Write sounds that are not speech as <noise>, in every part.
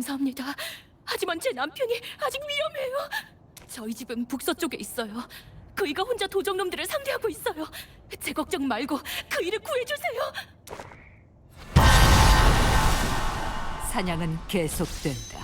감사합니다. 하지만 제 남편이 아직 위험해요. 저희 집은 북서쪽에 있어요. 그이가 혼자 도적놈들을 상대하고 있어요. 제 걱정 말고 그이를 구해주세요. 사냥은 계속된다.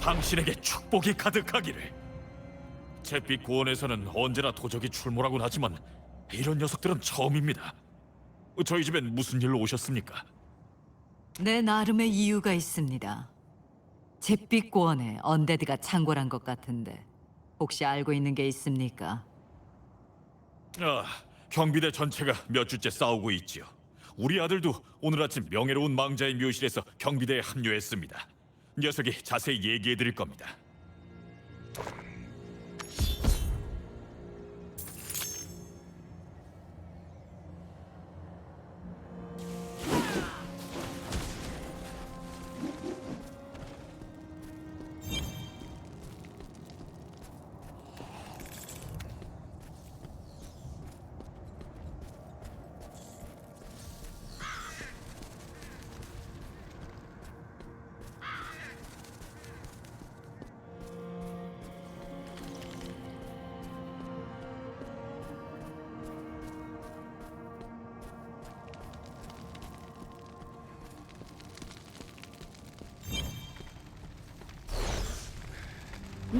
당신에게 축복이 가득하기를. 잿빛 고원에서는 언제나 도적이 출몰하곤 하지만 이런 녀석들은 처음입니다. 저희 집엔 무슨 일로 오셨습니까? 내 나름의 이유가 있습니다. 잿빛 고원에 언데드가 창궐한 것 같은데 혹시 알고 있는 게 있습니까? 아, 경비대 전체가 몇 주째 싸우고 있지요. 우리 아들도 오늘 아침 명예로운 망자의 묘실에서 경비대에 합류했습니다. 녀석이 자세히 얘기해 드릴 겁니다.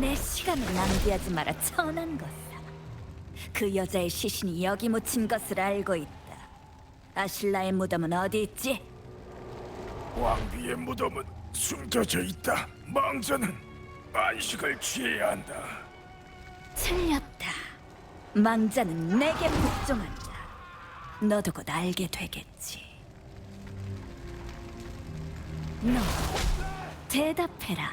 내 시간을 낭비하지 마라 천한 것사 그 여자의 시신이 여기 묻힌 것을 알고 있다 아실라의 무덤은 어디 있지? 왕비의 무덤은 숨겨져 있다. 망자는 안식을 취해야 한다. 틀렸다 망자는 내게 복종한다 너도 곧 알게 되겠지 너 대답해라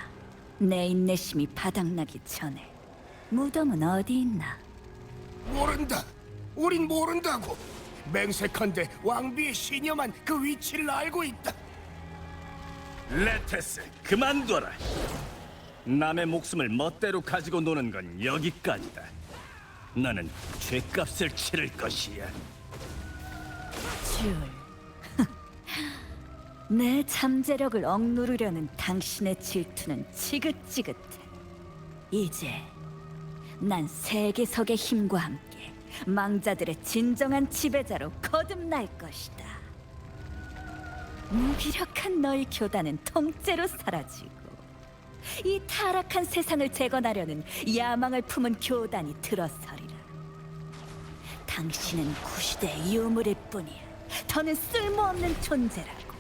내 인내심이 바닥나기 전에 무덤은 어디 있나? 모른다. 우린 모른다고. 맹색한데 왕비의 시녀만 그 위치를 알고 있다. 레테스 그만둬라 남의 목숨을 멋대로 가지고 노는 건 여기까지다 나는 죄값을 치를 것이야 줄. 내 잠재력을 억누르려는 당신의 질투는 지긋지긋해. 이제 난 세계석의 힘과 함께 망자들의 진정한 지배자로 거듭날 것이다. 무기력한 너희 교단은 통째로 사라지고 이 타락한 세상을 재건하려는 야망을 품은 교단이 들어서리라. 당신은 구시대의 유물일 뿐이야. 더는 쓸모없는 존재라고.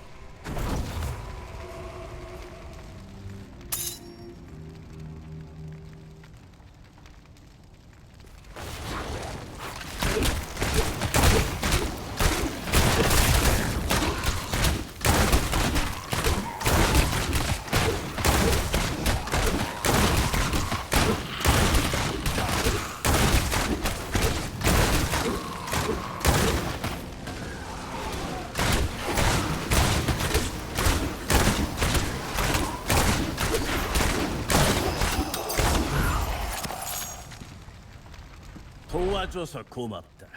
도와줘서 고맙다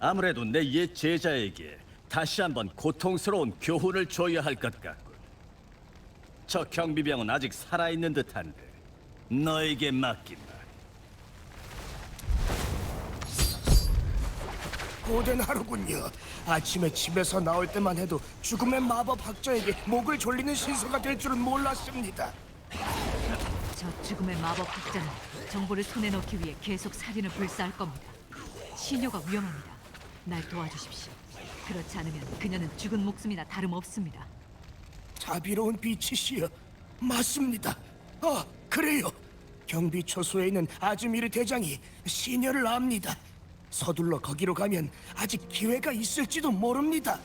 아무래도 내 옛 제자에게 다시 한번 고통스러운 교훈을 줘야 할 것 같군 저 경비병은 아직 살아있는 듯한데 너에게 맡긴다 고된 하루군요. 아침에 집에서 나올 때만 해도 죽음의 마법 학자에게 목을 졸리는 신세가 될 줄은 몰랐습니다. 저 죽음의 마법 학자는 정보를 손에 넣기 위해 계속 살인을 불사할 겁니다. 시녀가 위험합니다. 날 도와주십시오. 그렇지 않으면 그녀는 죽은 목숨이나 다름없습니다. 자비로운 빛이시여. 맞습니다. 아, 그래요. 경비 초소에 있는 아즈미르 대장이 시녀를 압니다. 서둘러 거기로 가면 아직 기회가 있을지도 모릅니다.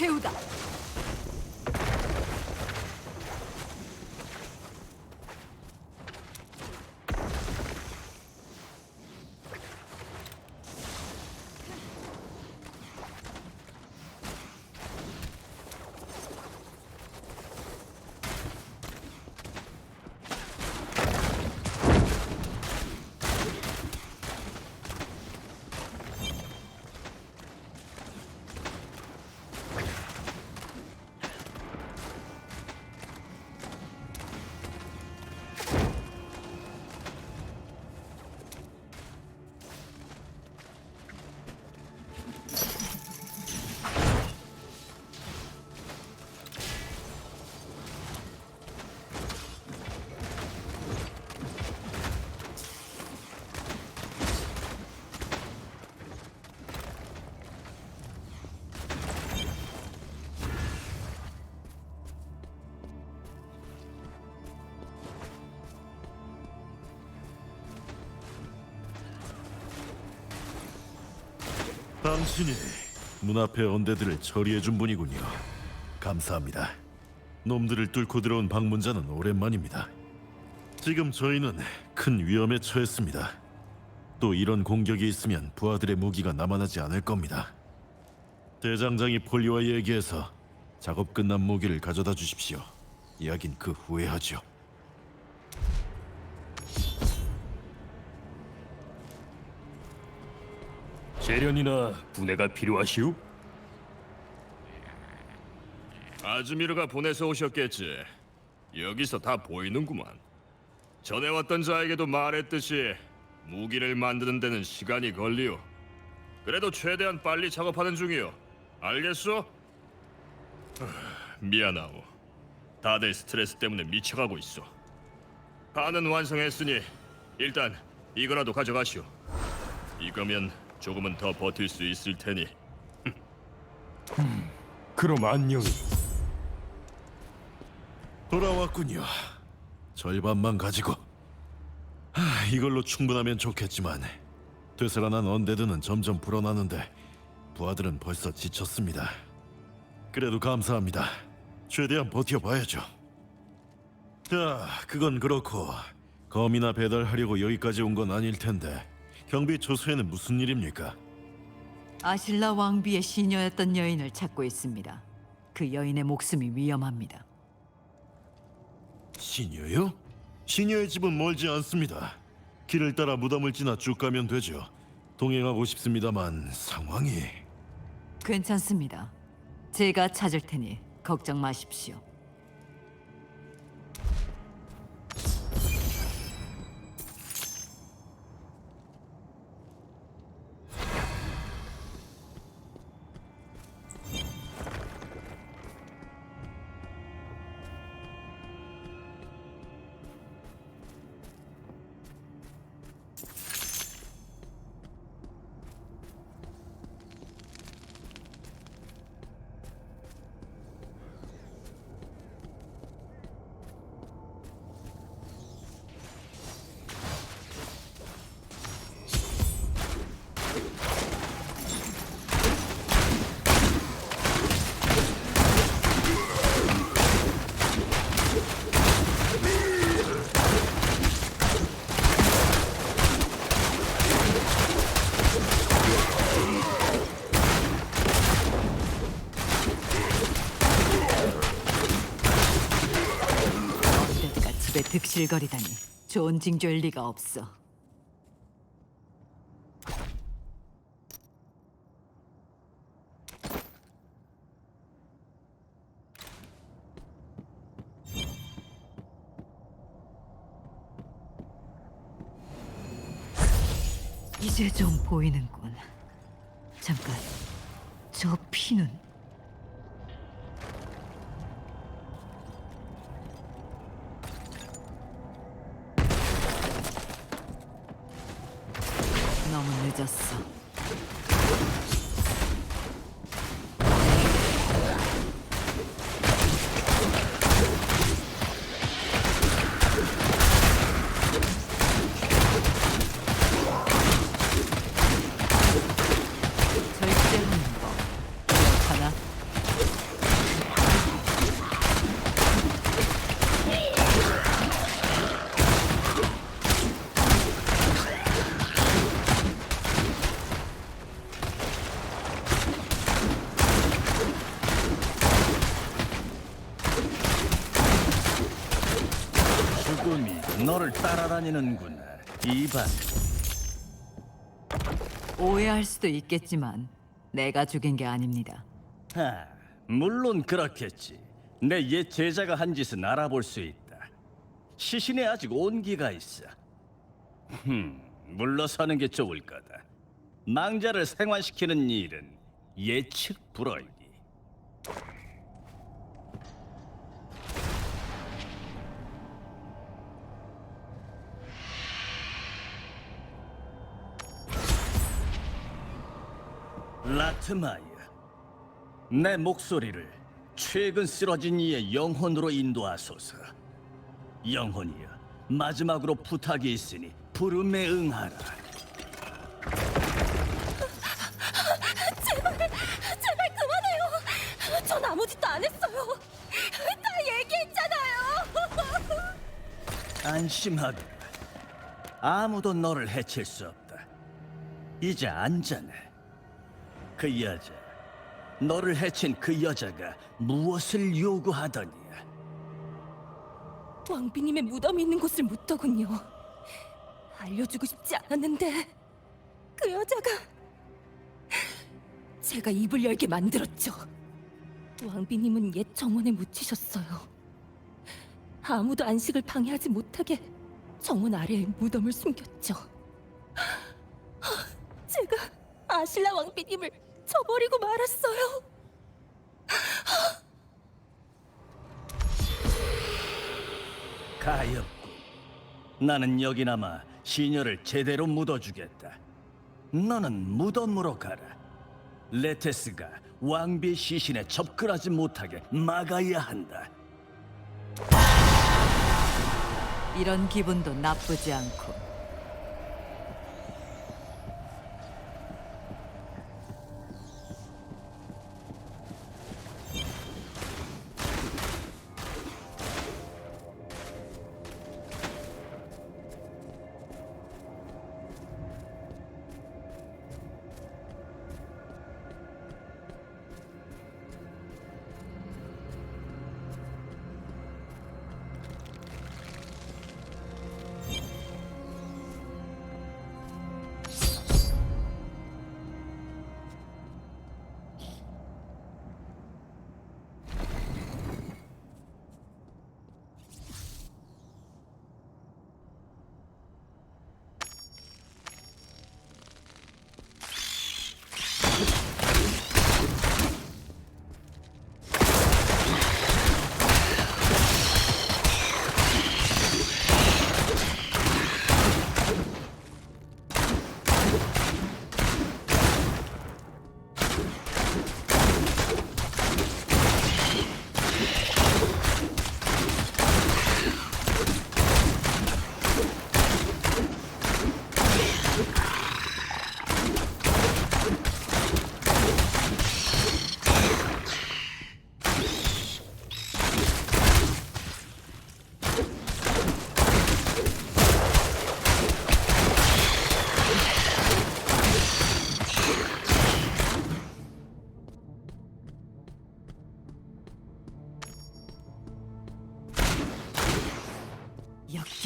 최후다. 당신이 문 앞의 언대들을 처리해 준 분이군요. 감사합니다. 놈들을 뚫고 들어온 방문자는 오랜만입니다. 지금 저희는 큰 위험에 처했습니다. 또 이런 공격이 있으면 부하들의 무기가 남아나지 않을 겁니다. 대장장이 폴리와 얘기해서 작업 끝난 무기를 가져다 주십시오. 이야긴 그 후에 하죠. 재련이나 분해가 필요하시오? 아즈미르가 보내서 오셨겠지. 여기서 다 보이는구만. 전해왔던 자에게도 말했듯이 무기를 만드는 데는 시간이 걸리오. 그래도 최대한 빨리 작업하는 중이오. 알겠소? 하, <sighs> 미안하오. 다들 스트레스 때문에 미쳐가고 있어. 반은 완성했으니 일단 이거라도 가져가시오. 이거면 조금은 더 버틸 수 있을 테니. 그럼 안녕히. 돌아왔군요. 절반만 가지고. 하, 이걸로 충분하면 좋겠지만 되살아난 언데드는 점점 불어나는데 부하들은 벌써 지쳤습니다. 그래도 감사합니다. 최대한 버텨봐야죠. 자, 그건 그렇고 검이나 배달하려고 여기까지 온 건 아닐 텐데 경비 초소에는 무슨 일입니까? 아실라 왕비의 시녀였던 여인을 찾고 있습니다. 그 여인의 목숨이 위험합니다. 시녀요? 시녀의 집은 멀지 않습니다. 길을 따라 무덤을 지나 쭉 가면 되죠. 동행하고 싶습니다만 상황이 괜찮습니다. 제가 찾을 테니 걱정 마십시오. 집에 득실거리다니 좋은 징조일 리가 없어. 이제 좀 보이는군. 잠깐, 저 피는 늦었어. 절제하는 법 기억하나? 죽음이 너를 따라다니는구나. 이반. 오해할 수도 있겠지만 내가 죽인 게 아닙니다. 하, 물론 그렇겠지. 내 옛 제자가 한 짓은 알아볼 수 있다. 시신에 아직 온기가 있어. 흠, 물러서는 게 좋을 거다. 망자를 생환시키는 일은 예측 불허이니. 라트마이어, 내 목소리를 최근 쓰러진 이의 영혼으로 인도하소서. 영혼이여, 마지막으로 부탁이 있으니 부름에 응하라. 제발 그만해요. 전 아무 짓도 안 했어요. 다 얘기했잖아요. 안심하거라. 아무도 너를 해칠 수 없다. 이제 안전해. 그 여자, 너를 해친 그 여자가 무엇을 요구하더냐? 왕비님의 무덤이 있는 곳을 묻더군요. 알려주고 싶지 않았는데 그 여자가 제가 입을 열게 만들었죠. 왕비님은 옛 정원에 묻히셨어요. 아무도 안식을 방해하지 못하게 정원 아래에 무덤을 숨겼죠. 제가 아실라 왕비님을 저버리고 말았어요. 가엾군. 나는 여기 남아 시녀를 제대로 묻어주겠다. 너는 무덤으로 가라. 레테스가 왕비의 시신에 접근하지 못하게 막아야 한다. 이런 기분도 나쁘지 않고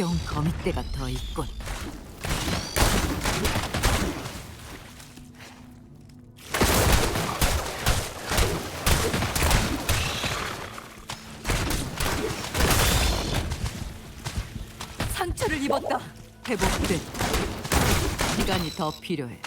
역겨운 거mit대가 더 있군. 상처를 입었다. 회복돼. 시간이 더 필요해.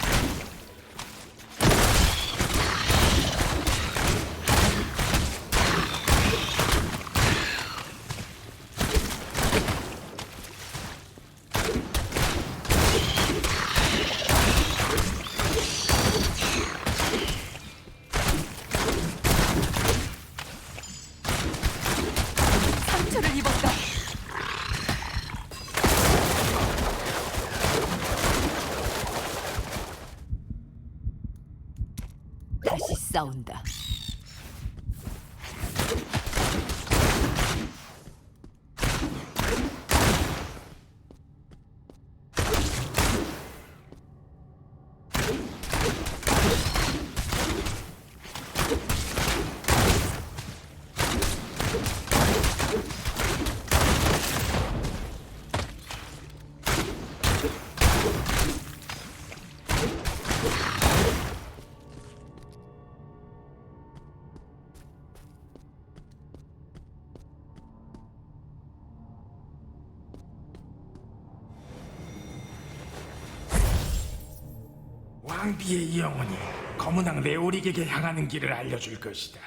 왕비의 영혼이 검은왕 레오릭에게 향하는 길을 알려줄 것이다.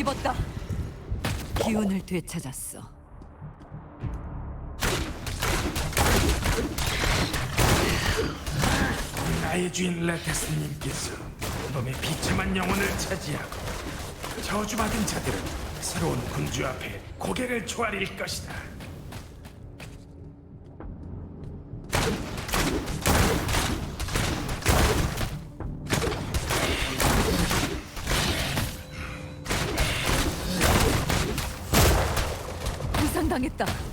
입었다. 기운을 되찾았어. 나의 주인 레테스님께서 놈의 비참한 영혼을 차지하고 저주받은 자들은 새로운 군주 앞에 고개를 조아릴 것이다. 당했다.